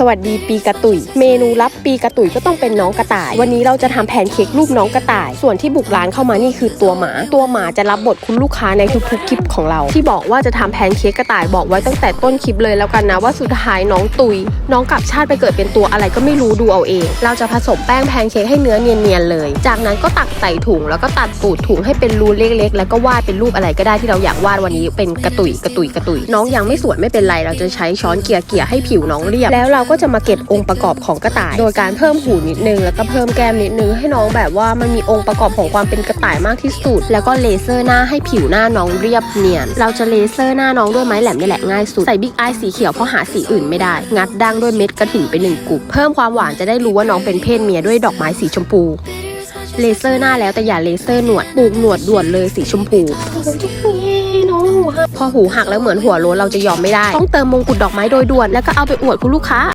สวัสดีปีกระตุย เมนูลับปีกระตุยก็ต้องเป็นน้องกระต่าย วันนี้เราจะทำแพนเค้กรูปน้องกระต่าย ส่วนที่บุกร้านเข้ามานี่คือตัวหมา ตัวหมาจะรับบทคุณลูกค้าในทุกๆคลิปของเรา ที่บอกว่าจะทำแพนเค้กกระต่ายบอกไว้ตั้งแต่ต้นคลิปเลยแล้วกันนะว่าสุดท้ายน้องตุย น้องกลับชาติไปเกิดเป็นตัวอะไรก็ไม่รู้ดูเอาเอง เราจะผสมแป้งแพนเค้กให้เนื้อเนียนๆเลย จากนั้นก็ตักใส่ถุงแล้วก็ตัดปูดถุงให้เป็นรูเล็กๆ แล้วก็วาดเป็นรูปอะไรก็ได้ที่เราอยากวาดวันนี้เป็นกระตุยกระตุยกระตุยน้องยังไม่สวยไม่เป็นไรเราจะใช้ช้อนเกลี่ยเกลี่ยให้ผิวน้องเรียบแล้วเราก็จะมาเก็บองค์ประกอบของกระต่าย โดยการเพิ่มหูนิดนึงแล้วก็เพิ่มแก้มนิดนึงให้น้องแบบว่ามันมีองค์ประกอบของความเป็นกระต่ายมากที่สุด แล้วก็เลเซอร์หน้าให้ผิวหน้าน้องเรียบเนียน เราจะเลเซอร์หน้าน้องด้วยไม้แหลมนี่แหละง่ายสุด ใส่บิ๊กอายสีเขียวเพราะหาสีอื่นไม่ได้ งัดดั้งด้วยเม็ดกระถิ่นไปหนึ่งกุบเพิ่มความหวานจะได้รู้ว่าน้องเป็นเพศเมียด้วยดอกไม้สีชมพูเลเซอร์หน้าแล้วแต่อย่าเลเซอร์หนวดปลูกหนวดด่วนเลยสีชมพูพอหูหักแล้วเหมือนหัวโลนเราจะยอมไม่ได้ ต้องเติมมงกุฎดอกไม้โดยด่วนแล้วก็เอาไปอวดคุณลูกค้า